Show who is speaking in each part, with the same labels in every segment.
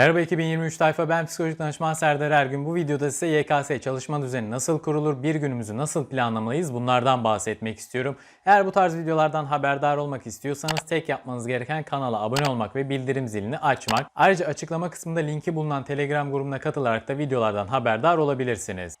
Speaker 1: Merhaba 2023 tayfa ben psikolojik danışman Serdar Ergün. Bu videoda size YKS çalışma düzeni nasıl kurulur, bir günümüzü nasıl planlamalıyız bunlardan bahsetmek istiyorum. Eğer bu tarz videolardan haberdar olmak istiyorsanız tek yapmanız gereken kanala abone olmak ve bildirim zilini açmak. Ayrıca açıklama kısmında linki bulunan Telegram grubuna katılarak da videolardan haberdar olabilirsiniz.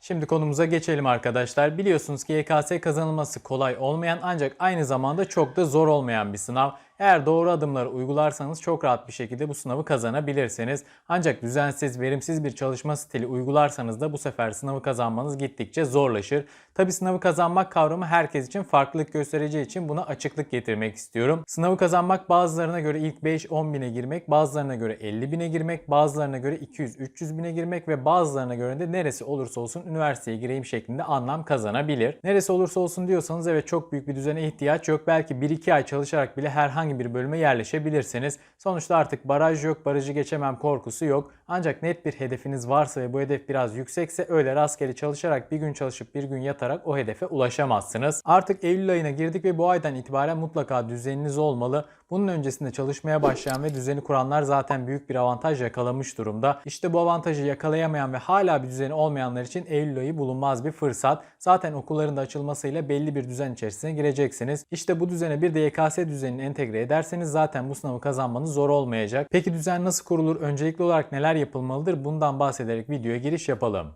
Speaker 1: Şimdi konumuza geçelim arkadaşlar. Biliyorsunuz ki YKS kazanılması kolay olmayan ancak aynı zamanda çok da zor olmayan bir sınav. Eğer doğru adımları uygularsanız çok rahat bir şekilde bu sınavı kazanabilirsiniz. Ancak düzensiz, verimsiz bir çalışma stili uygularsanız da bu sefer sınavı kazanmanız gittikçe zorlaşır. Tabi sınavı kazanmak kavramı herkes için farklılık göstereceği için buna açıklık getirmek istiyorum. Sınavı kazanmak bazılarına göre ilk 5-10 bine girmek, bazılarına göre 50 bine girmek, bazılarına göre 200-300 bine girmek ve bazılarına göre de neresi olursa olsun üniversiteye gireyim şeklinde anlam kazanabilir. Neresi olursa olsun diyorsanız evet çok büyük bir düzene ihtiyaç yok. Belki 1-2 ay çalışarak bile herhangi bir bölüme yerleşebilirsiniz. Sonuçta artık baraj yok, barajı geçemem korkusu yok. Ancak net bir hedefiniz varsa ve bu hedef biraz yüksekse öyle rastgele çalışarak bir gün çalışıp bir gün yatarak o hedefe ulaşamazsınız. Artık Eylül ayına girdik ve bu aydan itibaren mutlaka düzeniniz olmalı. Bunun öncesinde çalışmaya başlayan ve düzeni kuranlar zaten büyük bir avantaj yakalamış durumda. İşte bu avantajı yakalayamayan ve hala bir düzeni olmayanlar için Eylül ayı bulunmaz bir fırsat. Zaten okulların da açılmasıyla belli bir düzen içerisine gireceksiniz. İşte bu düzene bir de YKS düzenini entegre ederseniz zaten bu sınavı kazanmanız zor olmayacak. Peki düzen nasıl kurulur? Öncelikli olarak neler yapılmalıdır? Bundan bahsederek videoya giriş yapalım.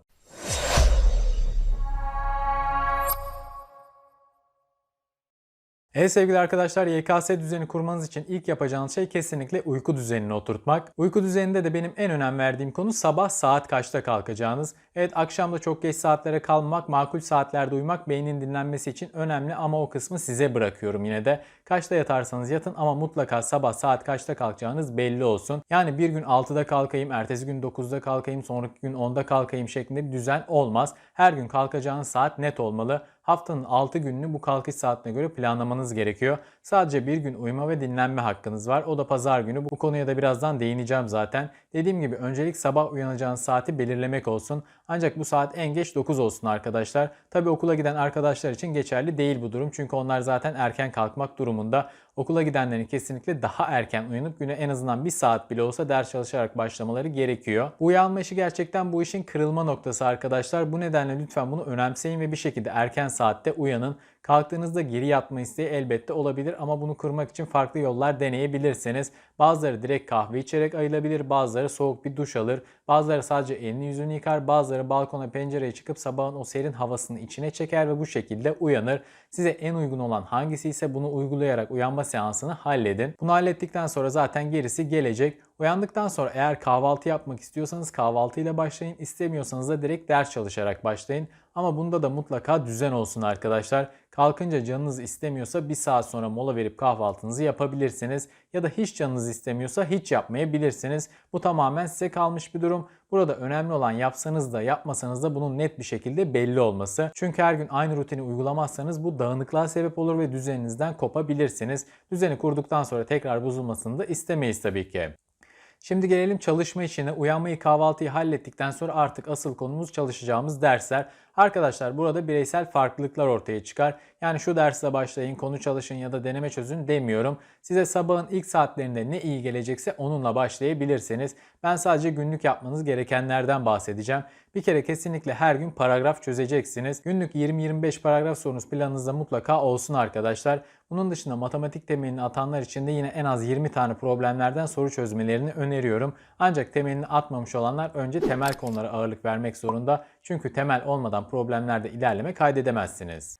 Speaker 1: Evet sevgili arkadaşlar YKS düzeni kurmanız için ilk yapacağınız şey kesinlikle uyku düzenini oturtmak. Uyku düzeninde de benim en önem verdiğim konu sabah saat kaçta kalkacağınız. Evet akşamda çok geç saatlere kalmamak, makul saatlerde uyumak beynin dinlenmesi için önemli ama o kısmı size bırakıyorum yine de. Kaçta yatarsanız yatın ama mutlaka sabah saat kaçta kalkacağınız belli olsun. Yani bir gün 6'da kalkayım, ertesi gün 9'da kalkayım, sonraki gün 10'da kalkayım şeklinde bir düzen olmaz. Her gün kalkacağınız saat net olmalı. Haftanın 6 gününü bu kalkış saatine göre planlamanız gerekiyor. Sadece bir gün uyuma ve dinlenme hakkınız var. O da pazar günü. Bu konuya da birazdan değineceğim zaten. Dediğim gibi öncelik sabah uyanacağınız saati belirlemek olsun. Ancak bu saat en geç 9 olsun arkadaşlar. Tabi okula giden arkadaşlar için geçerli değil bu durum. Çünkü onlar zaten erken kalkmak durumunda. Okula gidenlerin kesinlikle daha erken uyanıp güne en azından bir saat bile olsa ders çalışarak başlamaları gerekiyor. Bu uyanma işi gerçekten bu işin kırılma noktası arkadaşlar. Bu nedenle lütfen bunu önemseyin ve bir şekilde erken saatte uyanın. Kalktığınızda geri yatma isteği elbette olabilir ama bunu kırmak için farklı yollar deneyebilirsiniz. Bazıları direkt kahve içerek ayılabilir, bazıları soğuk bir duş alır, bazıları sadece elini yüzünü yıkar, bazıları balkona pencereye çıkıp sabahın o serin havasını içine çeker ve bu şekilde uyanır. Size en uygun olan hangisi ise bunu uygulayarak uyanma seansını halledin. Bunu hallettikten sonra zaten gerisi gelecek. Uyandıktan sonra eğer kahvaltı yapmak istiyorsanız kahvaltıyla başlayın. İstemiyorsanız da direkt ders çalışarak başlayın. Ama bunda da mutlaka düzen olsun arkadaşlar. Kalkınca canınız istemiyorsa bir saat sonra mola verip kahvaltınızı yapabilirsiniz. Ya da hiç canınız istemiyorsa hiç yapmayabilirsiniz. Bu tamamen size kalmış bir durum. Burada önemli olan yapsanız da yapmasanız da bunun net bir şekilde belli olması. Çünkü her gün aynı rutini uygulamazsanız bu dağınıklığa sebep olur ve düzeninizden kopabilirsiniz. Düzeni kurduktan sonra tekrar bozulmasını da istemeyiz tabii ki. Şimdi gelelim çalışma işine. Uyanmayı kahvaltıyı hallettikten sonra artık asıl konumuz çalışacağımız dersler. Arkadaşlar burada bireysel farklılıklar ortaya çıkar. Yani şu dersle başlayın, konu çalışın ya da deneme çözün demiyorum. Size sabahın ilk saatlerinde ne iyi gelecekse onunla başlayabilirsiniz. Ben sadece günlük yapmanız gerekenlerden bahsedeceğim. Bir kere kesinlikle her gün paragraf çözeceksiniz. Günlük 20-25 paragraf sorunuz planınızda mutlaka olsun arkadaşlar. Bunun dışında matematik temelini atanlar için de yine en az 20 tane problemlerden soru çözmelerini öneriyorum. Ancak temelini atmamış olanlar önce temel konulara ağırlık vermek zorunda. Çünkü temel olmadan problemlerde ilerleme kaydedemezsiniz.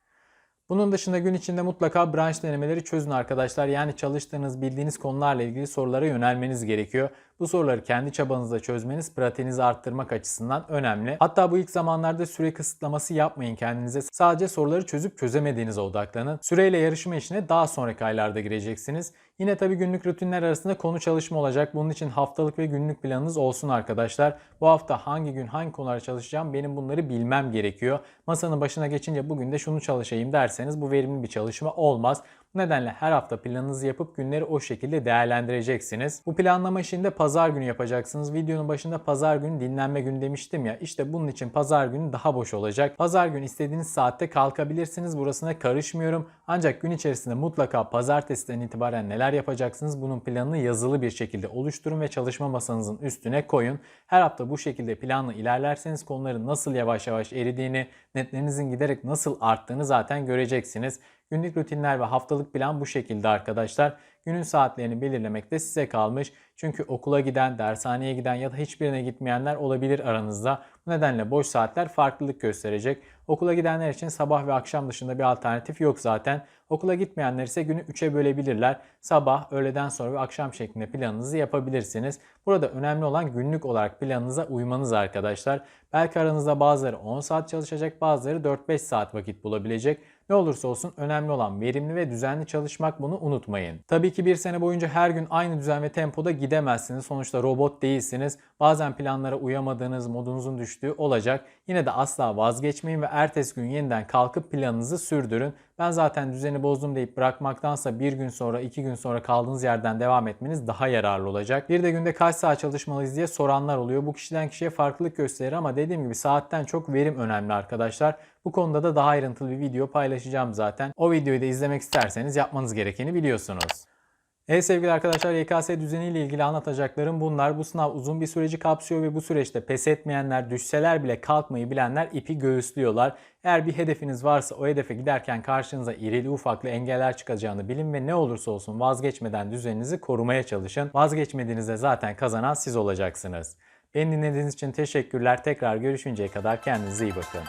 Speaker 1: Bunun dışında gün içinde mutlaka branş denemeleri çözün arkadaşlar. Yani çalıştığınız, bildiğiniz konularla ilgili sorulara yönelmeniz gerekiyor. Bu soruları kendi çabanızla çözmeniz pratiğinizi arttırmak açısından önemli. Hatta bu ilk zamanlarda süre kısıtlaması yapmayın kendinize. Sadece soruları çözüp çözemediğinize odaklanın. Süreyle yarışma işine daha sonraki aylarda gireceksiniz. Yine tabi günlük rutinler arasında konu çalışma olacak. Bunun için haftalık ve günlük planınız olsun arkadaşlar. Bu hafta hangi gün hangi konulara çalışacağım benim bunları bilmem gerekiyor. Masanın başına geçince bugün de şunu çalışayım derseniz bu verimli bir çalışma olmaz. Nedenle her hafta planınızı yapıp günleri o şekilde değerlendireceksiniz. Bu planlama işini de pazar günü yapacaksınız. Videonun başında pazar günü dinlenme günü demiştim ya. İşte bunun için pazar günü daha boş olacak. Pazar günü istediğiniz saatte kalkabilirsiniz. Burasına karışmıyorum. Ancak gün içerisinde mutlaka pazartesiden itibaren neler yapacaksınız bunun planını yazılı bir şekilde oluşturun ve çalışma masanızın üstüne koyun. Her hafta bu şekilde planlı ilerlerseniz konuların nasıl yavaş yavaş eridiğini, netlerinizin giderek nasıl arttığını zaten göreceksiniz. Günlük rutinler ve haftalık plan bu şekilde arkadaşlar. Günün saatlerini belirlemek de size kalmış. Çünkü okula giden, dershaneye giden ya da hiçbirine gitmeyenler olabilir aranızda. Bu nedenle boş saatler farklılık gösterecek. Okula gidenler için sabah ve akşam dışında bir alternatif yok zaten. Okula gitmeyenler ise günü 3'e bölebilirler. Sabah, öğleden sonra ve akşam şeklinde planınızı yapabilirsiniz. Burada önemli olan günlük olarak planınıza uymanız arkadaşlar. Belki aranızda bazıları 10 saat çalışacak, bazıları 4-5 saat vakit bulabilecek. Ne olursa olsun önemli olan verimli ve düzenli çalışmak bunu unutmayın. Tabii ki bir sene boyunca her gün aynı düzen ve tempoda gidemezsiniz. Sonuçta robot değilsiniz. Bazen planlara uyamadığınız, modunuzun düştüğü olacak. Yine de asla vazgeçmeyin ve ertesi gün yeniden kalkıp planınızı sürdürün. Ben zaten düzeni bozdum deyip bırakmaktansa bir gün sonra, iki gün sonra kaldığınız yerden devam etmeniz daha yararlı olacak. Bir de günde kaç saat çalışmalıyız diye soranlar oluyor. Bu kişiden kişiye farklılık gösterir ama dediğim gibi saatten çok verim önemli arkadaşlar. Bu konuda da daha ayrıntılı bir video paylaşacağım zaten. O videoyu da izlemek isterseniz yapmanız gerekeni biliyorsunuz. Evet sevgili arkadaşlar YKS düzeniyle ilgili anlatacaklarım bunlar. Bu sınav uzun bir süreci kapsıyor ve bu süreçte pes etmeyenler, düşseler bile kalkmayı bilenler ipi göğüslüyorlar. Eğer bir hedefiniz varsa o hedefe giderken karşınıza irili ufaklı engeller çıkacağını bilin ve ne olursa olsun vazgeçmeden düzeninizi korumaya çalışın. Vazgeçmediğinizde zaten kazanan siz olacaksınız. Beni dinlediğiniz için teşekkürler. Tekrar görüşünceye kadar kendinize iyi bakın.